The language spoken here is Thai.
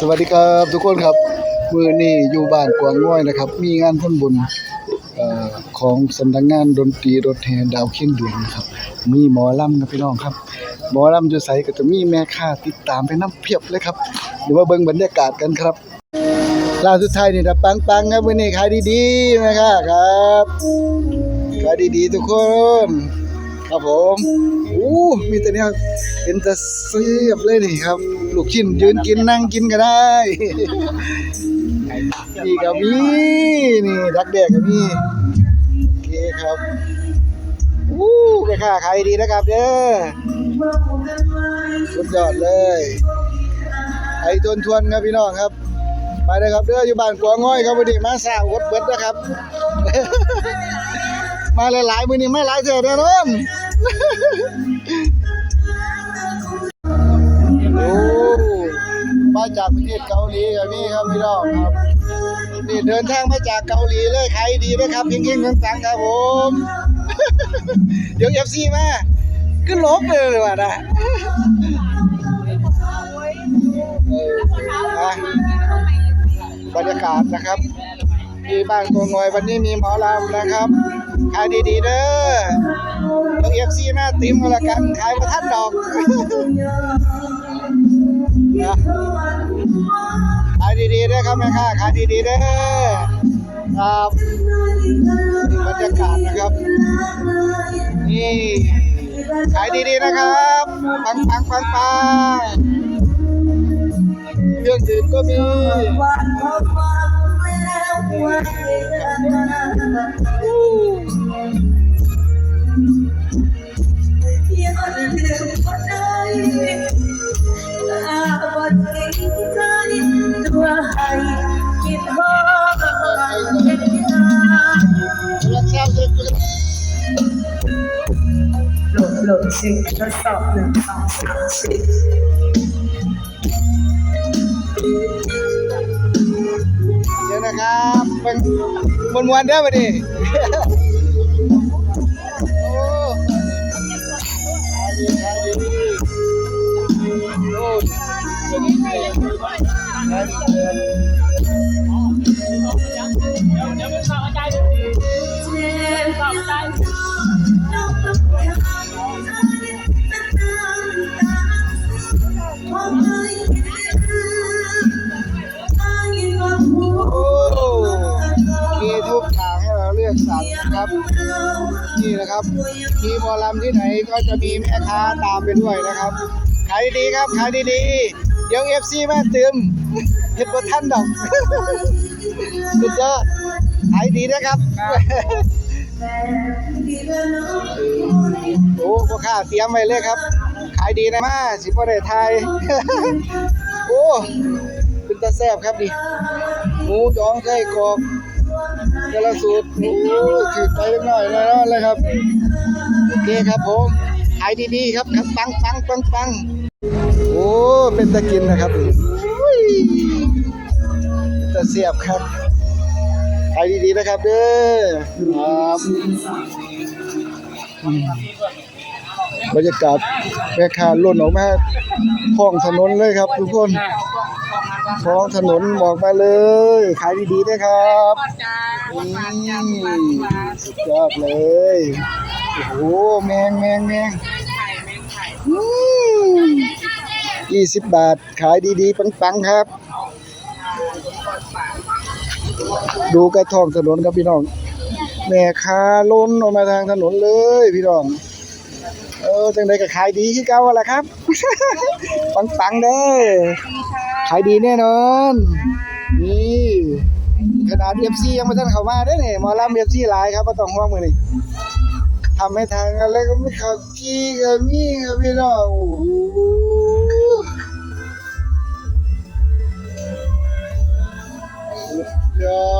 สวัสดีครับทุกคนครับมือนี้อยู่บ้านกวางง่อยนะครับ มีงานพ้นบุญอของสำนักงานดนตรีรถแห่ดาวเคียงเดือนนะครับ มีหมอลำครับพี่น้องครับ หมอลำอยู่ไสก็จะมีแม่ค้าติดตามไปน้ำเพียบเลยครับเดี๋ยวมาเบิ่งบรรยากาศกันครับล่าสุดท้ายนี่นะปังๆครับมื้อนี้ขายดีๆแม่ค้าครับขายดีๆทุกคน ครับผมอู้มีแต่เนี้ยเป็นตะเสียบเลยนี่ครับ ลูกชิ้นยืนกินนั่งกินก็ได้นี่ก็มีนี่ดักแดกก็มีโอเคครับอู้ไปค่าขายดีนะครับเด้อสุดยอดเลยไอ้ทวนทวนครับพี่น้องครับ ไปเลยครับเด้ออยู่บ้านกัวง่อยครับวันนี้มาสร้างวัดเบิดนะครับ มาหลายๆมื้อนี้ไม่หลายเท่าแน่นอนโอ้มาจากประเทศเกาหลีครับนี่ครับพี่น้องครับนี่เดินทางมาจากเกาหลีเลยขายดีนะครับเก่งๆต่างๆครับผม เดี๋ยว FC มาขึ้นลบเลยเลยว่ะนะเอออะบรรยากาศนะครับ ที่บ้านตัวงอยวันนี้มีหมอลำนะครับขายดีๆเด้อต้อง FC มาติมกันละกันขายประทัดดอกนะขายดีๆเด้อครับแม่ค้าขายดีๆเด้อครับดีบรรยากาศนะครับนี่ขายดีๆนะครับปังปังปังปังเครื่องดื่มก็มี หลดโหลดสิทดสอบหนึ่งสองสามสี่ นะครับเป็นมวนมวนเด้อมาดิโอ้ขายดีขายดีโอ้ขายดีขายดี นะครับ นี่นะครับ มีหมอลำที่ไหนก็จะมีแม่ค้าตามไปด้วยนะครับ ขายดีๆครับ ขายดีๆเดี๋ยวเอฟซีมาตึมเห็ดบท่านดอกสุดยอดขายดีนะครับโอ้พ่อค้าเตรียมไว้เลยครับ ขายดีนะมาสิบ่ได้ทายโอ้เป็นตาแซ่บครับดิหมูดองไส้กรอก กระสูตรโอ้ถือไปเล็กน้อยน่นอนเลยครับ โอเคครับผมขายดีๆครับครับปังปังปังปังโอ้เป็นตะกินนะครับอุ้ยเป็นตะเสียบครับขายดีๆนะครับเด้อครับบรรยากาศ แม่ค้าล้นออกมาท้องถนนเลยครับทุกคนท้องถนนบอกมาเลย ขายดีๆนะครับนี่สุดยอดเลย โอ้โหแมงแมงแมงยี่สิบบาทขายดีๆ ปังๆครับ ดูกระทองถนนครับพี่น้อง แม่ค้าล้นออกมาทางถนนเลยพี่น้อง เออจังไดก็ขายดีที่เก่าละครับ ปังปังเด้อขายดีแน่นอน นี่ขนาดเอฟซียังไม่ทันเข้ามาได้เนี่ยมอลำเอฟซีหลายครับมาต้องห่วงมือนี่ทำให้ทางอะไรก็ไม่เข้าจี้ก็มีก็ไม่รอดยอ